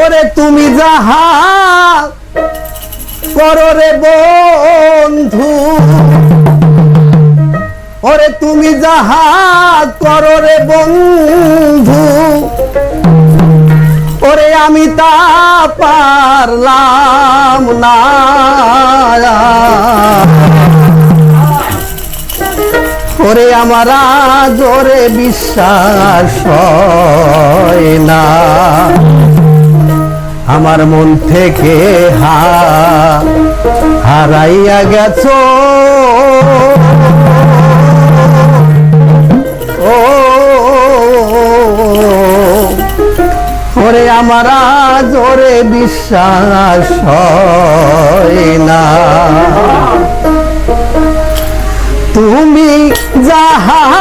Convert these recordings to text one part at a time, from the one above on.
ওরে তুমি যাহা করো রে বন্ধু। ওরে তুমি যাহা করো রে বন্ধু। ওরে আমি তা পারলাম না। ওরে আমার জোরে বিশ্বাস না। আমার মন থেকে হা হারাইয়া গেছো। ও, ওরে আমার জোরে বিশ্বাস না। তুমি যাহা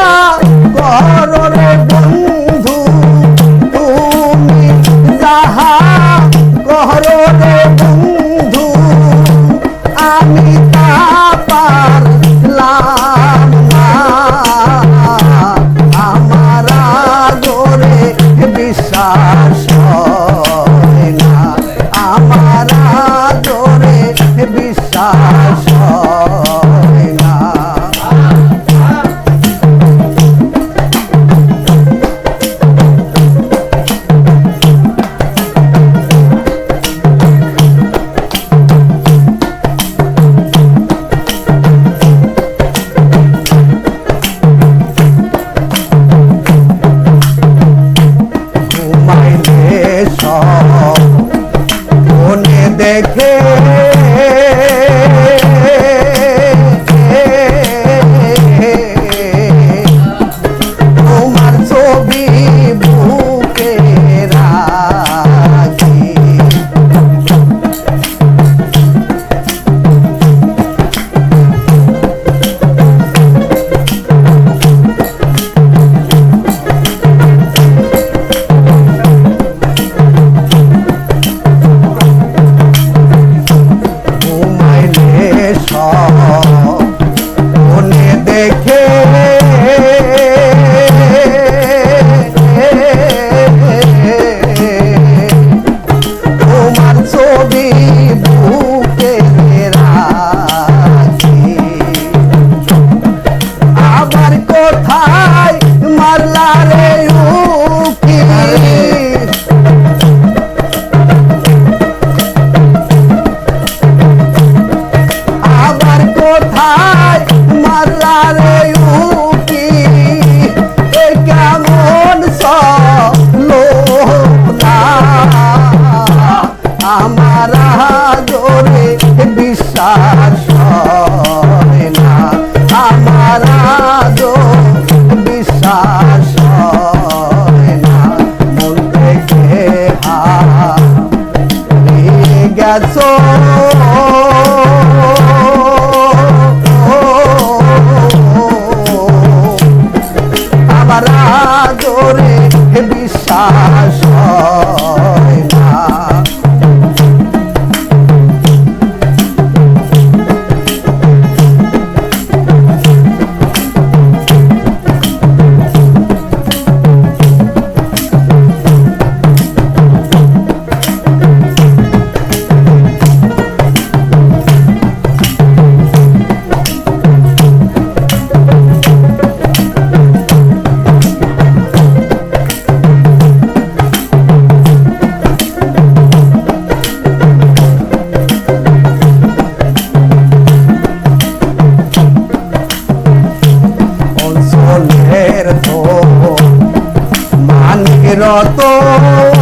আবার বিশ্বাস অঞ্চলের তো মানিরত কোন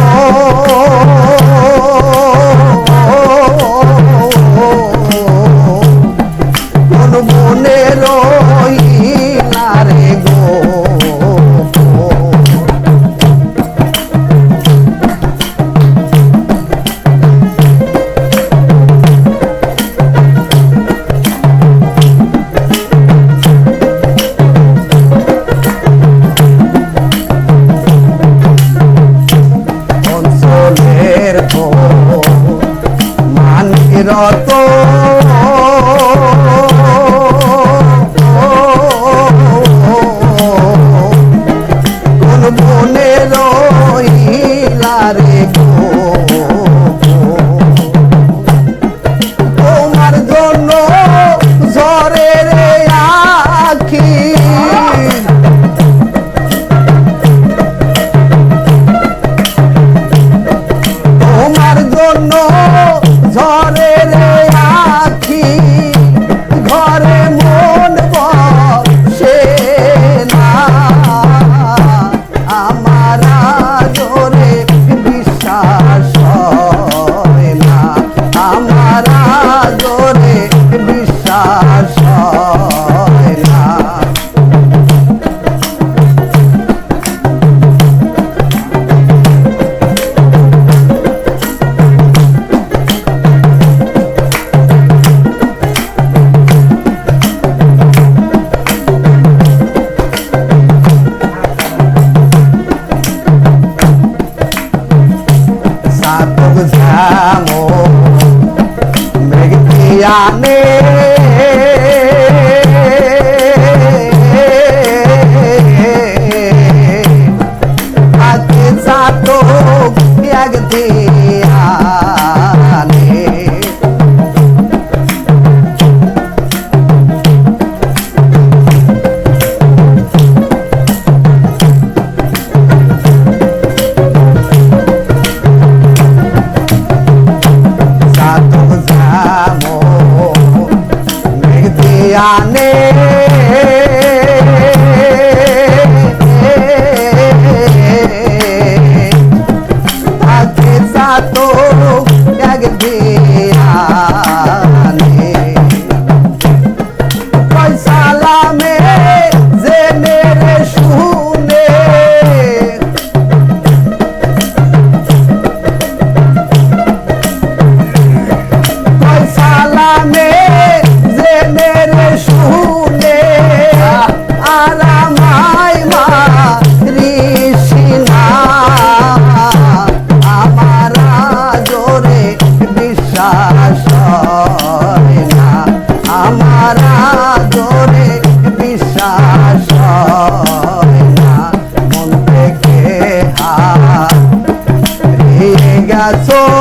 so